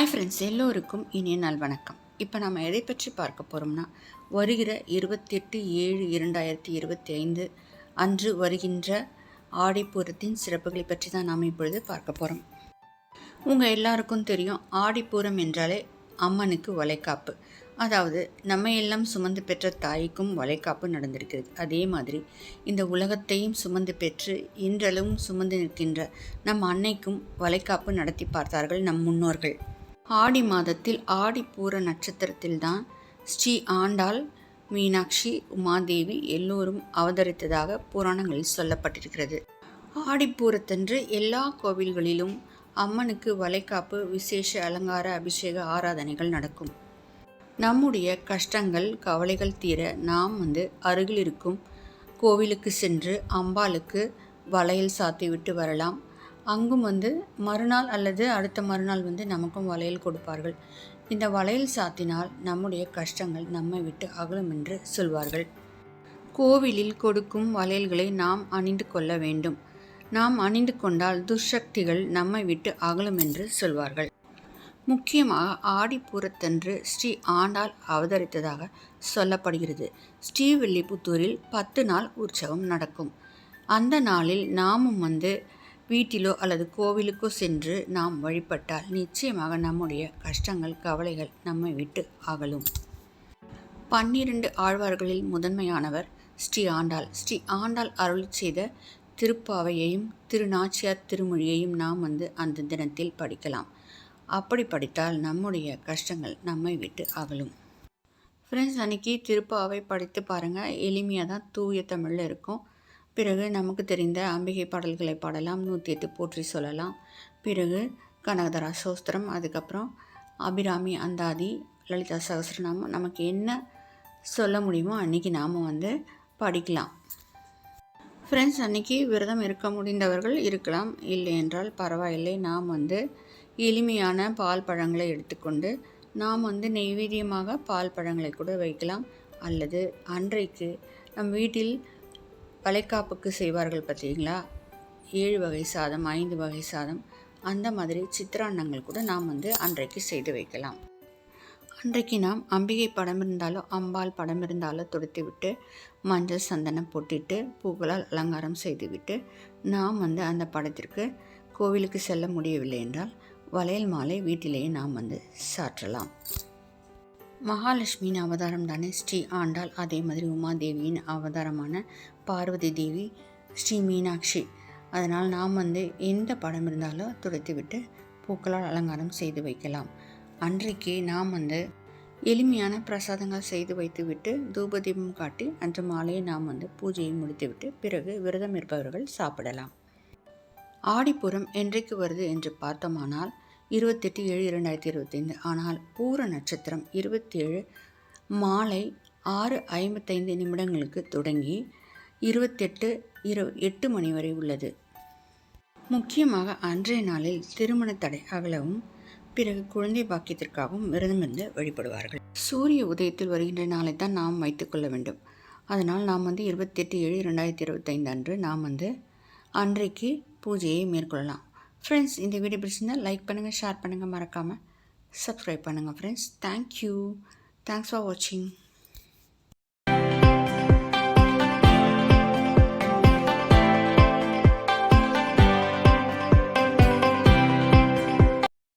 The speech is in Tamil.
ஹாய் ஃப்ரெண்ட்ஸ் எல்லோருக்கும் இனிய நாள் வணக்கம். இப்போ நம்ம எதை பற்றி பார்க்க போகிறோம்னா வருகிற இருபத்தெட்டு ஏழு இரண்டாயிரத்தி இருபத்தி ஐந்து அன்று வருகின்ற ஆடிப்பூரத்தின் சிறப்புகளை பற்றி தான் நாம் இப்பொழுது பார்க்க போகிறோம் உங்கள் எல்லாருக்கும் தெரியும் ஆடிப்பூரம் என்றாலே அம்மனுக்கு வளைக்காப்பு அதாவது நம்ம எல்லாம் சுமந்து பெற்ற தாய்க்கும் வளைக்காப்பு நடந்திருக்கிறது. அதே மாதிரி இந்த உலகத்தையும் சுமந்து பெற்று இன்றளவும் சுமந்து நிற்கின்ற நம் அன்னைக்கும் வளைக்காப்பு நடத்தி பார்த்தார்கள் நம் முன்னோர்கள். ஆடி மாதத்தில் ஆடி பூர நட்சத்திரத்தில்தான் ஸ்ரீ ஆண்டாள் மீனாட்சி உமாதேவி எல்லோரும் அவதரித்ததாக புராணங்களில் சொல்லப்பட்டிருக்கிறது. ஆடிப்பூரத்தன்று எல்லா கோவில்களிலும் அம்மனுக்கு வளைகாப்பு விசேஷ அலங்கார அபிஷேக ஆராதனைகள் நடக்கும். நம்முடைய கஷ்டங்கள் கவலைகள் தீர நாம் வந்து அருகில் இருக்கும் கோவிலுக்கு சென்று அம்பாளுக்கு வளையல் சாத்தி விட்டு வரலாம். அங்கும் வந்து மறுநாள் அல்லது அடுத்த மறுநாள் வந்து நமக்கும் வளையல் கொடுப்பார்கள். இந்த வளையல் சாத்தினால் நம்முடைய கஷ்டங்கள் நம்மை விட்டு அகலும் என்று சொல்வார்கள். கோவிலில் கொடுக்கும் வளையல்களை நாம் அணிந்து கொள்ள வேண்டும். நாம் அணிந்து கொண்டால் துர்சக்திகள் நம்மை விட்டு அகலும் என்று சொல்வார்கள். முக்கியமாக ஆடிப்பூரத்தன்று ஸ்ரீ ஆண்டாள் அவதரித்ததாக சொல்லப்படுகிறது. ஸ்ரீவில்லிபுத்தூரில் பத்து நாள் உற்சவம் நடக்கும். அந்த நாளில் நாமும் வந்து வீட்டிலோ அல்லது கோவிலுக்கோ சென்று நாம் வழிபட்டால் நிச்சயமாக நம்முடைய கஷ்டங்கள் கவலைகள் நம்மை விட்டு அகலும். பன்னிரண்டு ஆழ்வார்களில் முதன்மையானவர் ஸ்ரீ ஆண்டாள். ஸ்ரீ ஆண்டாள் அருள் செய்த திருப்பாவையையும் திருநாச்சியார் திருமொழியையும் நாம் வந்து அந்த தினத்தில் படிக்கலாம். அப்படி படித்தால் நம்முடைய கஷ்டங்கள் நம்மை விட்டு அகலும். ஃப்ரெண்ட்ஸ் அன்றைக்கி திருப்பாவை படித்து பாருங்கள் எளிமையாக தான் தூய தமிழில் இருக்கும். பிறகு நமக்கு தெரிந்த அம்பிகை பாடல்களை பாடலாம் நூற்றி எட்டு போற்றி சொல்லலாம். பிறகு கனகதரா சோஸ்திரம் அதுக்கப்புறம் அபிராமி அந்தாதி லலிதா சகசிரநாமம். நமக்கு என்ன சொல்ல முடியுமோ அன்றைக்கி நாம் வந்து படிக்கலாம். ஃப்ரெண்ட்ஸ் அன்றைக்கி விரதம் இருக்க முடிந்தவர்கள் இருக்கலாம். இல்லை என்றால் பரவாயில்லை. நாம் வந்து எளிமையான பால் பழங்களை எடுத்துக்கொண்டு நாம் வந்து நெய்வேத்தியமாக பால் பழங்களை கூட வைக்கலாம். அல்லது அன்றைக்கு நம் வீட்டில் வளைக்காப்புக்கு செய்வார்கள் பார்த்தீங்களா? ஏழு வகை சாதம் ஐந்து வகை சாதம். அந்த மாதிரி சித்திராண்ணங்கள் கூட நாம் வந்து அன்றைக்கு செய்து வைக்கலாம். அன்றைக்கு நாம் அம்பிகை படம் இருந்தாலோ அம்பாள் படம் இருந்தாலோ தொடுத்து விட்டு மஞ்சள் சந்தனம் போட்டுட்டு பூக்களால் அலங்காரம் செய்துவிட்டு நாம் வந்து அந்த படத்திற்கு கோவிலுக்கு செல்ல முடியவில்லை என்றால் வளையல் மாலை வீட்டிலேயே நாம் வந்து சாற்றலாம். மகாலட்சுமியின் அவதாரம் தானே ஸ்ரீ ஆண்டாள். அதே மாதிரி உமாதேவியின் அவதாரமான பார்வதி தேவி ஸ்ரீ மீனாட்சி. அதனால் நாம் வந்து எந்த படம் இருந்தாலும் துடைத்துவிட்டு பூக்களால் அலங்காரம் செய்து வைக்கலாம். அன்றைக்கு நாம் வந்து எளிமையான பிரசாதங்கள் செய்து வைத்துவிட்டு தூபதீபம் காட்டி அன்று மாலையை நாம் வந்து பூஜையை முடித்துவிட்டு பிறகு விரதம் இருப்பவர்கள் சாப்பிடலாம். ஆடிப்புறம் என்றைக்கு வருது என்று பார்த்தோமானால் இருபத்தெட்டு ஏழு இரண்டாயிரத்தி இருபத்தைந்து. ஆனால் பூர நட்சத்திரம் இருபத்தி ஏழு மாலை ஆறு ஐம்பத்தைந்து நிமிடங்களுக்கு தொடங்கி இருபத்தெட்டு இரு எட்டு மணி வரை உள்ளது. முக்கியமாக அன்றைய நாளில் திருமண தடை அகலவும் பிறகு குழந்தை பாக்கியத்திற்காகவும் விரதமிருந்து வழிபடுவார்கள். சூரிய உதயத்தில் வருகின்ற நாளை தான் நாம் வைத்துக்கொள்ள வேண்டும். அதனால் நாம் வந்து இருபத்தெட்டு ஏழு ரெண்டாயிரத்தி இருபத்தைந்து அன்று நாம் வந்து அன்றைக்கு பூஜையை மேற்கொள்ளலாம். ஃப்ரெண்ட்ஸ் இந்த வீடியோ பிடிச்சிருந்தால் லைக் பண்ணுங்கள் ஷேர் பண்ணுங்கள் மறக்காமல் சப்ஸ்கிரைப் பண்ணுங்கள் ஃப்ரெண்ட்ஸ் தேங்க்யூ தேங்க்ஸ் ஃபார் வாட்சிங்